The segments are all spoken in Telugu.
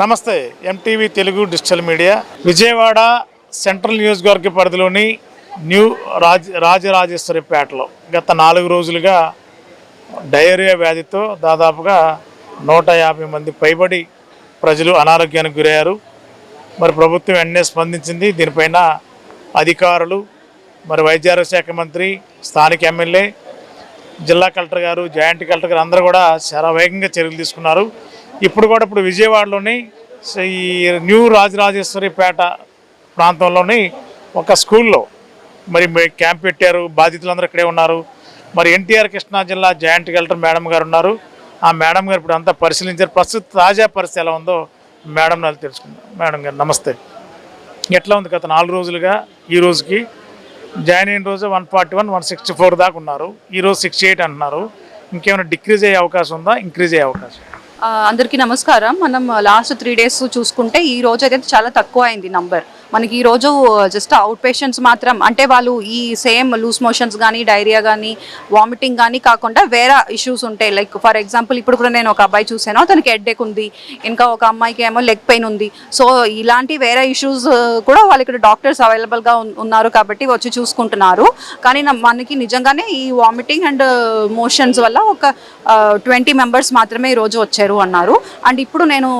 నమస్తే MTV Telugu digital media Vijayawada central నియోజకవర్గ పరిధిలోని న్యూ రాజ రాజరాజేశ్వరిపేటలో గత నాలుగు రోజులుగా డయేరియా వ్యాధితో దాదాపుగా నూట యాభై మంది పైబడి ప్రజలు అనారోగ్యానికి గురయ్యారు. మరి ప్రభుత్వం వెంటనే స్పందించింది. దీనిపైన అధికారులు మరి వైద్యారోగ్య శాఖ మంత్రి స్థానిక ఎమ్మెల్యే జిల్లా కలెక్టర్ గారు జాయింట్ కలెక్టర్ గారు అందరూ కూడా చాలా వేగంగా చర్యలు తీసుకున్నారు. ఇప్పుడు కూడా ఇప్పుడు విజయవాడలోని ఈ న్యూ రాజరాజేశ్వరిపేట ప్రాంతంలోని ఒక స్కూల్లో మరి క్యాంప్ పెట్టారు. బాధితులందరూ ఇక్కడే ఉన్నారు. మరి ఎన్టీఆర్ కృష్ణా జిల్లా జాయింట్ కలెక్టర్ మేడం గారు ఉన్నారు. ఆ మేడం గారు ఇప్పుడు అంతా పరిశీలించారు. ప్రస్తుత తాజా పరిస్థితి ఎలా ఉందో మేడం నాకు తెలుసుకుందాం. మేడం గారు నమస్తే. ఎట్లా ఉంది గత నాలుగు రోజులుగా? ఈ రోజుకి జాయిన్ అయిన రోజు one forty one one sixty four దాకా ఉన్నారు. ఈరోజు సిక్స్టీ ఎయిట్ అంటున్నారు. ఇంకేమైనా డిక్రీజ్ అయ్యే అవకాశం ఉందా? ఇంక్రీజ్ అయ్యే అవకాశం అందరికీ నమస్కారం. మనం లాస్ట్ త్రీ డేస్ చూసుకుంటే ఈ రోజు అయితే చాలా తక్కువ అయింది నంబర్ మనకి ఈరోజు జస్ట్ అవుట్ పేషెంట్స్ మాత్రం అంటే వాళ్ళు ఈ సేమ్ లూస్ మోషన్స్ కానీ డైరియా కానీ వామిటింగ్ కానీ కాకుండా వేరే ఇష్యూస్ ఉంటాయి. లైక్ ఫర్ ఎగ్జాంపుల్ ఇప్పుడు కూడా నేను ఒక అబ్బాయి చూసాను అతనికి హెడ్ఏక్ ఉంది ఇంకా ఒక అమ్మాయికి ఏమో లెగ్ పెయిన్ ఉంది. సో ఇలాంటి వేరే ఇష్యూస్ కూడా వాళ్ళు ఇక్కడ డాక్టర్స్ అవైలబుల్గా ఉన్నారు కాబట్టి వచ్చి చూసుకుంటున్నారు. కానీ మనకి నిజంగానే ఈ వామిటింగ్ అండ్ మోషన్స్ వల్ల ఒక ట్వంటీ మెంబర్స్ మాత్రమే ఈరోజు వచ్చారు అన్నారు. అండ్ ఇప్పుడు నేను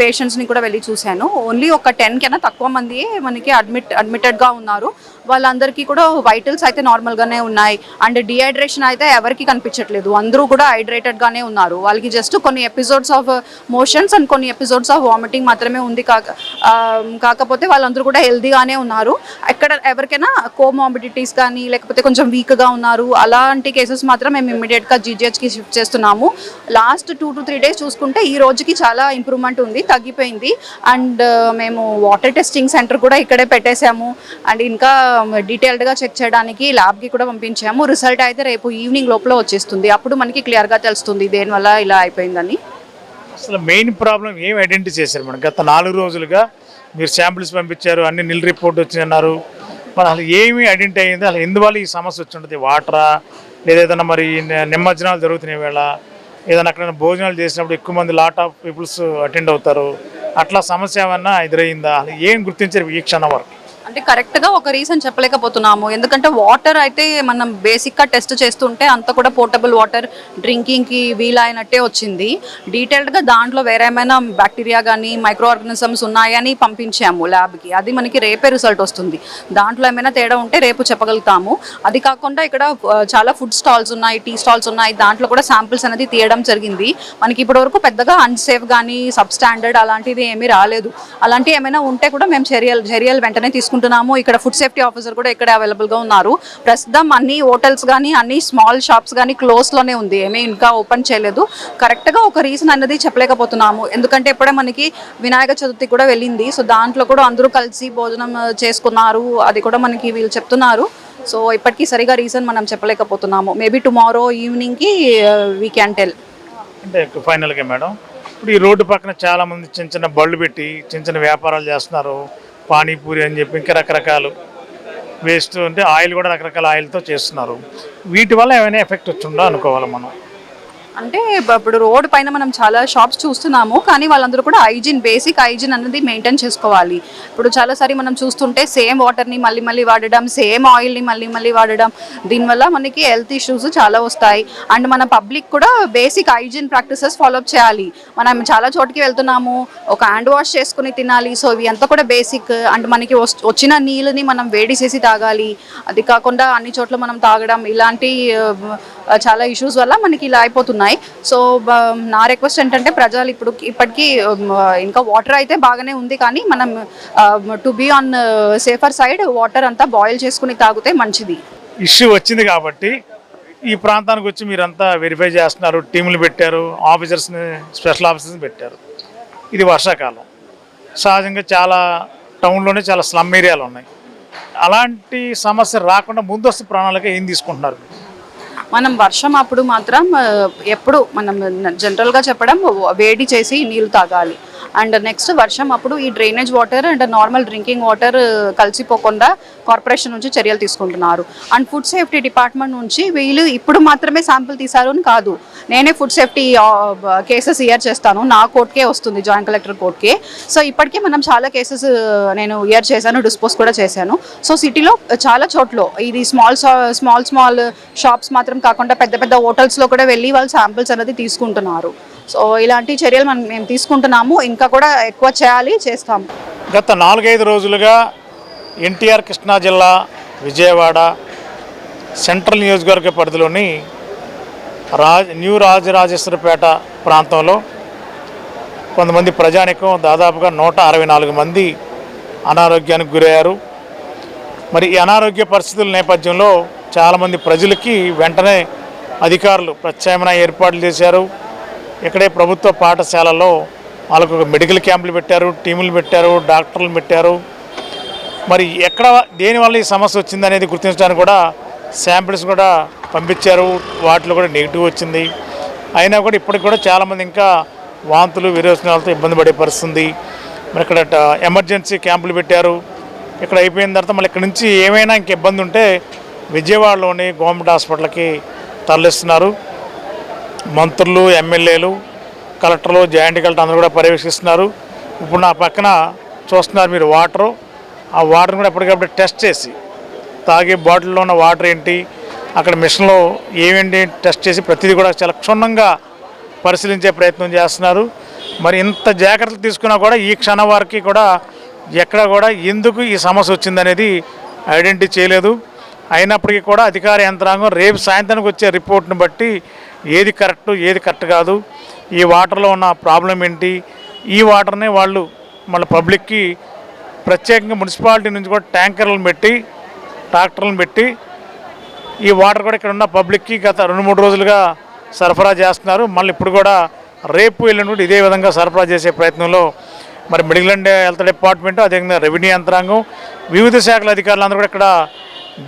పేషెంట్స్ని కూడా వెళ్ళి చూశాను. ఓన్లీ ఒక టెన్ కన్నా తక్కువ మంది మనకి అడ్మిట్ అడ్మిటెడ్గా ఉన్నారు. వాళ్ళందరికీ కూడా వైటల్స్ అయితే నార్మల్గానే ఉన్నాయి. అండ్ డిహైడ్రేషన్ అయితే ఎవరికి కనిపించట్లేదు. అందరూ కూడా హైడ్రేటెడ్గానే ఉన్నారు. వాళ్ళకి జస్ట్ కొన్ని ఎపిసోడ్స్ ఆఫ్ మోషన్స్ అండ్ కొన్ని ఎపిసోడ్స్ ఆఫ్ వామిటింగ్ మాత్రమే ఉంది కాక కాకపోతే వాళ్ళందరూ కూడా హెల్దీగానే ఉన్నారు. ఎక్కడ ఎవరికైనా కోమాబిడిటీస్ కానీ లేకపోతే కొంచెం వీక్గా ఉన్నారు. అలాంటి కేసెస్ మాత్రం మేము ఇమ్మీడియట్గా జీజీహెచ్కి షిఫ్ట్ చేస్తున్నాము. Last two to three days చూసుకుంటే ఈ రోజుకి చాలా ఇంప్రూవ్మెంట్ ఉంది తగ్గిపోయింది. అండ్ uh, మేము వాటర్ టెస్టింగ్ సెంటర్ కూడా ఇక్కడే పెట్టేశాము. అండ్ ఇంకా డీటెయిల్డ్గా చెక్ చేయడానికి ల్యాబ్కి కూడా పంపించాము. రిజల్ట్ అయితే రేపు ఈవినింగ్ లోపల వచ్చేస్తుంది. అప్పుడు మనకి క్లియర్గా తెలుస్తుంది దేనివల్ల ఇలా అయిపోయిందని. అసలు మెయిన్ ప్రాబ్లం ఏం ఐడెంటిఫై చేశారు మేడం గత నాలుగు రోజులుగా మీరు శాంపిల్స్ పంపించారు అన్ని నిల్ రిపోర్ట్ వచ్చిందన్నారు. మరి అసలు ఏమి ఐడెంటిఫై అయింది? అసలు ఎందువల్ల ఈ సమస్య వచ్చి వాటరా? లేదా ఏదైనా మరి నిమజ్జనాలు జరుగుతున్నాయి వేళ. ఏదైనా అక్కడ భోజనాలు చేసినప్పుడు ఎక్కువ మంది లాట్ ఆఫ్ పీపుల్స్ అటెండ్ అవుతారు. అట్లా సమస్య ఏమన్నా ఎదురయ్యిందా ఏం గుర్తించారు ఈ క్షణం వరకు. అంటే కరెక్ట్గా ఒక రీజన్ చెప్పలేకపోతున్నాము. ఎందుకంటే వాటర్ అయితే మనం బేసిక్గా టెస్ట్ చేస్తుంటే అంత కూడా పోర్టబుల్ వాటర్ డ్రింకింగ్కి వీలైనట్టే వచ్చింది. డీటెయిల్డ్గా దాంట్లో వేరే ఏమైనా బ్యాక్టీరియా కానీ మైక్రో ఆర్గానిజమ్స్ ఉన్నాయని పంపించాము ల్యాబ్కి. అది మనకి రేపే రిజల్ట్ వస్తుంది. దాంట్లో ఏమైనా తేడా ఉంటే రేపు చెప్పగలుగుతాము. అది కాకుండా ఇక్కడ చాలా ఫుడ్ స్టాల్స్ ఉన్నాయి టీ స్టాల్స్ ఉన్నాయి. దాంట్లో కూడా శాంపిల్స్ అనేది తీయడం జరిగింది. మనకి ఇప్పటివరకు పెద్దగా అన్సేఫ్ కానీ సబ్ స్టాండర్డ్ అలాంటిది ఏమీ రాలేదు. అలాంటివి ఏమైనా ఉంటే కూడా మేము చర్యలు చర్యలు వెంటనే తీసుకుంటాం. తీసుకుంటున్నాము. ఇక్కడ ఫుడ్ సేఫ్టీ ఆఫీసర్ కూడా ఇక్కడ అవైలబుల్గా ఉన్నారు. ప్రస్తుతం అన్ని హోటల్స్ కానీ అన్ని స్మాల్ షాప్స్ కానీ క్లోజ్లోనే ఉంది. ఏమీ ఇంకా ఓపెన్ చేయలేదు. కరెక్ట్గా ఒక రీజన్ అనేది చెప్పలేకపోతున్నాము. ఎందుకంటే ఇప్పుడే మనకి వినాయక చతుర్థి కూడా వెళ్ళింది. సో దాంట్లో కూడా అందరూ కలిసి భోజనం చేసుకున్నారు. అది కూడా మనకి వీళ్ళు చెప్తున్నారు. సో ఇప్పటికీ సరిగా రీజన్ మనం చెప్పలేకపోతున్నాము. మేబీ టుమారో ఈవినింగ్కి వీ క్యాన్ టెల్ అంటే ఫైనల్గా మేడం ఇప్పుడు ఈ రోడ్డు పక్కన చాలా మంది చిన్న చిన్న బళ్ళు పెట్టి చిన్న చిన్న వ్యాపారాలు చేస్తున్నారు. పానీపూరి అని చెప్పి ఇంకా రకరకాలు. వేస్ట్ అంటే ఆయిల్ కూడా రకరకాల ఆయిల్తో చేస్తున్నారు. వీటి వల్ల ఏమైనా ఎఫెక్ట్ వచ్చిందో అనుకోవాలి మనం. అంటే ఇప్పుడు రోడ్ పైన మనం చాలా షాప్స్ చూస్తున్నాము కానీ వాళ్ళందరూ కూడా హైజీన్ బేసిక్ హైజీన్ అనేది మెయింటైన్ చేసుకోవాలి. ఇప్పుడు చాలాసారి మనం చూస్తుంటే సేమ్ వాటర్ని మళ్ళీ మళ్ళీ వాడడం సేమ్ ఆయిల్ని మళ్ళీ మళ్ళీ వాడడం దీనివల్ల మనకి హెల్త్ ఇష్యూస్ చాలా వస్తాయి. అండ్ మన పబ్లిక్ కూడా basic hygiene practices follow up చేయాలి. మనం చాలా చోటుకి వెళ్తున్నాము ఒక హ్యాండ్ వాష్ చేసుకుని తినాలి సో ఇవి అంతా కూడా బేసిక్ అండ్ మనకి వస్- వచ్చిన నీళ్ళని మనం వేడి చేసి తాగాలి. అది కాకుండా అన్ని చోట్ల మనం తాగడం ఇలాంటి చాలా ఇష్యూస్ వల్ల మనకి ఇలా అయిపోతున్నాయి. సో నా రిక్వెస్ట్ ఏంటంటే ప్రజలు ఇప్పుడు ఇప్పటికీ ఇంకా వాటర్ అయితే బాగానే ఉంది కానీ మనం to be on safer side water అంతా బాయిల్ చేసుకుని తాగితే మంచిది. ఇష్యూ వచ్చింది కాబట్టి ఈ ప్రాంతానికి వచ్చి మీరంతా వెరిఫై చేస్తున్నారు టీములు పెట్టారు ఆఫీసర్స్ని స్పెషల్ ఆఫీసర్స్ని పెట్టారు. ఇది వర్షాకాలం. సహజంగా చాలా టౌన్లోనే చాలా స్లమ్ ఏరియాలు ఉన్నాయి. అలాంటి సమస్య రాకుండా ముందస్తు ప్రణాళిక ఏం తీసుకుంటున్నారు? మనం వర్షం అప్పుడు మాత్రం ఎప్పుడు మనం జనరల్గా చెప్పడం వేడి చేసి నీళ్ళు తాగాలి. అండ్ నెక్స్ట్ వర్షం అప్పుడు ఈ drainage water and normal drinking water కలిసిపోకుండా corporation నుంచి చర్యలు తీసుకుంటున్నారు. అండ్ ఫుడ్ సేఫ్టీ డిపార్ట్మెంట్ నుంచి వీళ్ళు ఇప్పుడు మాత్రమే శాంపుల్ తీశారు అని కాదు. నేనే ఫుడ్ సేఫ్టీ కేసెస్ ఇయర్ చేస్తాను. నా కోర్టుకే వస్తుంది జాయింట్ కలెక్టర్ కోర్టుకే. సో ఇప్పటికే మనం చాలా కేసెస్ నేను ఇయర్ చేశాను డిస్పోజ్ కూడా చేశాను. సో సిటీలో చాలా చోట్ల ఇది స్మాల్ స్మాల్ స్మాల్ షాప్స్ మాత్రం కాకుండా పెద్ద పెద్ద హోటల్స్లో కూడా వెళ్ళి వాళ్ళు శాంపుల్స్ అనేది తీసుకుంటున్నారు. సో ఇలాంటి చర్యలు మనం మేము తీసుకుంటున్నాము. ఇంకా కూడా ఎక్కువ చేయాలి చేస్తాము. గత నాలుగైదు రోజులుగా ఎన్టీఆర్ కృష్ణా జిల్లా విజయవాడ సెంట్రల్ నియోజకవర్గ పరిధిలోని రాజ్ న్యూ రాజరాజేశ్వరపేట ప్రాంతంలో కొంతమంది ప్రజానికం దాదాపుగా నూట అరవై నాలుగు మంది అనారోగ్యానికి గురయ్యారు. మరి ఈ అనారోగ్య పరిస్థితుల నేపథ్యంలో చాలామంది ప్రజలకి వెంటనే అధికారులు ప్రత్యామ్నాయ ఏర్పాట్లు చేశారు. ఇక్కడే ప్రభుత్వ పాఠశాలలో వాళ్ళకు ఒక మెడికల్ క్యాంపులు పెట్టారు టీములు పెట్టారు డాక్టర్లు పెట్టారు. మరి ఎక్కడ దేనివల్ల ఈ సమస్య వచ్చింది అనేది గుర్తించడానికి కూడా శాంపిల్స్ కూడా పంపించారు. వాటిలో కూడా నెగిటివ్ వచ్చింది. అయినా కూడా ఇప్పటికి కూడా చాలామంది ఇంకా వాంతులు విరోచనాలతో ఇబ్బంది పడే పరిస్థితుంది. మరి ఇక్కడ ఎమర్జెన్సీ క్యాంపులు పెట్టారు. ఇక్కడ అయిపోయిన తర్వాత మళ్ళీ ఇక్కడ నుంచి ఏమైనా ఇంక ఇబ్బంది ఉంటే విజయవాడలోని గవర్నమెంట్ హాస్పిటల్కి తరలిస్తున్నారు. మంత్రులు ఎమ్మెల్యేలు కలెక్టర్లు జాయింట్ కలెక్టర్ అందరూ కూడా పర్యవేక్షిస్తున్నారు. ఇప్పుడు నా పక్కన చూస్తున్నారు మీరు వాటరు. ఆ వాటర్ని కూడా ఎప్పటికప్పుడు టెస్ట్ చేసి తాగే బాటిల్లో ఉన్న వాటర్ ఏంటి అక్కడ మిషన్లో ఏమేంటి టెస్ట్ చేసి ప్రతిదీ కూడా చాలా క్షుణ్ణంగా పరిశీలించే ప్రయత్నం చేస్తున్నారు. మరి ఇంత జాగ్రత్తలు తీసుకున్నా కూడా ఈ క్షణం వారికి కూడా ఎక్కడ కూడా ఎందుకు ఈ సమస్య వచ్చిందనేది ఐడెంటిఫై చేయలేదు. అయినప్పటికీ కూడా అధికార యంత్రాంగం రేపు సాయంత్రానికి వచ్చే రిపోర్ట్ని బట్టి ఏది కరెక్ట్ ఏది కరెక్ట్ కాదు. ఈ వాటర్లో ఉన్న ప్రాబ్లం ఏంటి? ఈ వాటర్నే వాళ్ళు మళ్ళీ పబ్లిక్కి ప్రత్యేకంగా మున్సిపాలిటీ నుంచి కూడా ట్యాంకర్లను పెట్టి ట్రాక్టర్లను పెట్టి ఈ వాటర్ కూడా ఇక్కడ ఉన్న పబ్లిక్కి గత రెండు మూడు రోజులుగా సరఫరా చేస్తున్నారు. మళ్ళీ ఇప్పుడు కూడా రేపు వెళ్ళినప్పుడు కూడా ఇదే విధంగా సరఫరా చేసే ప్రయత్నంలో మరి మిడిల్ అండ్ హెల్త్ డిపార్ట్మెంట్ అదేవిధంగా రెవెన్యూ యంత్రాంగం వివిధ శాఖల అధికారులు అందరూ కూడా ఇక్కడ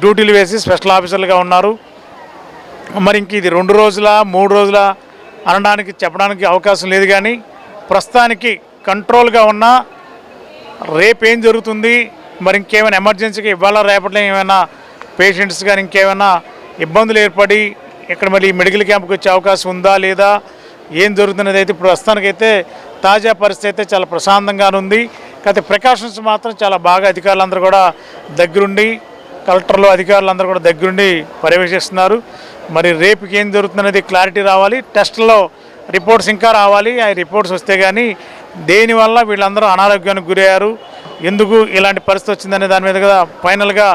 డ్యూటీలు వేసి స్పెషల్ ఆఫీసర్లుగా ఉన్నారు. మరి ఇంక ఇది రెండు రోజుల మూడు రోజుల అనడానికి చెప్పడానికి అవకాశం లేదు కానీ ప్రస్తుతానికి కంట్రోల్గా ఉన్న రేపు ఏం జరుగుతుంది మరి ఇంకేమైనా ఎమర్జెన్సీగా ఇవాళ రేపట్లో ఏమైనా పేషెంట్స్ కానీ ఇంకేమైనా ఇబ్బందులు ఏర్పడి ఇక్కడ మళ్ళీ మెడికల్ క్యాంప్కి వచ్చే అవకాశం ఉందా లేదా ఏం జరుగుతున్నది అయితే ఇప్పుడు ప్రస్తుతానికైతే తాజా పరిస్థితి అయితే చాలా ప్రశాంతంగా ఉంది కాకపోతే ప్రికాషన్స్ మాత్రం చాలా బాగా అధికారులందరూ కూడా దగ్గరుండి కలెక్టర్లు అధికారులు అందరూ కూడా దగ్గరుండి పర్యవేక్షిస్తున్నారు. మరి రేపుకి ఏం జరుగుతుందనేది క్లారిటీ రావాలి. టెస్ట్లో రిపోర్ట్స్ ఇంకా రావాలి. ఆ రిపోర్ట్స్ వస్తే కానీ దేనివల్ల వీళ్ళందరూ అనారోగ్యానికి గురయ్యారు? ఎందుకు ఇలాంటి పరిస్థితి వచ్చిందనే దాని మీద కూడా ఫైనల్గా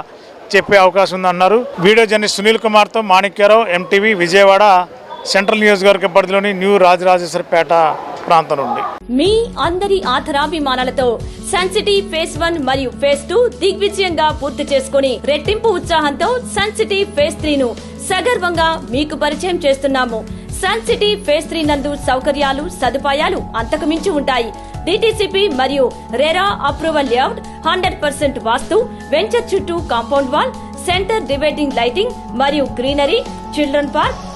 చెప్పే అవకాశం ఉందన్నారు. వీడియో జర్నలిస్ట్ సునీల్ కుమార్తో మాణిక్యారావు ఎంటీవీ విజయవాడ. సెంట్రల్ నియోజకవర్గ పరిధిలోని న్యూ రాజరాజేశ్వరపేట ప్రాంతం నుండి. మీ అందరి ఆధరాభిమానాలతో సన్సిటీ ఫేస్ వన్ మరియు ఫేస్ టూ దిగ్విజయంగా పూర్తి చేసుకుని రెట్టింపు ఉత్సాహంతో సన్సిటీ ఫేస్ త్రీ ను సగర్వంగా మీకు పరిచయం చేస్తున్నాము. సన్సిటీ ఫేస్ త్రీ నందు సౌకర్యాలు సదుపాయాలు అంతకుమించి ఉంటాయి. డిటిసిపి మరియు RERA approval layout hundred percent vastu venture చుట్టూ compound wall centre dividing lighting మరియు greenery children park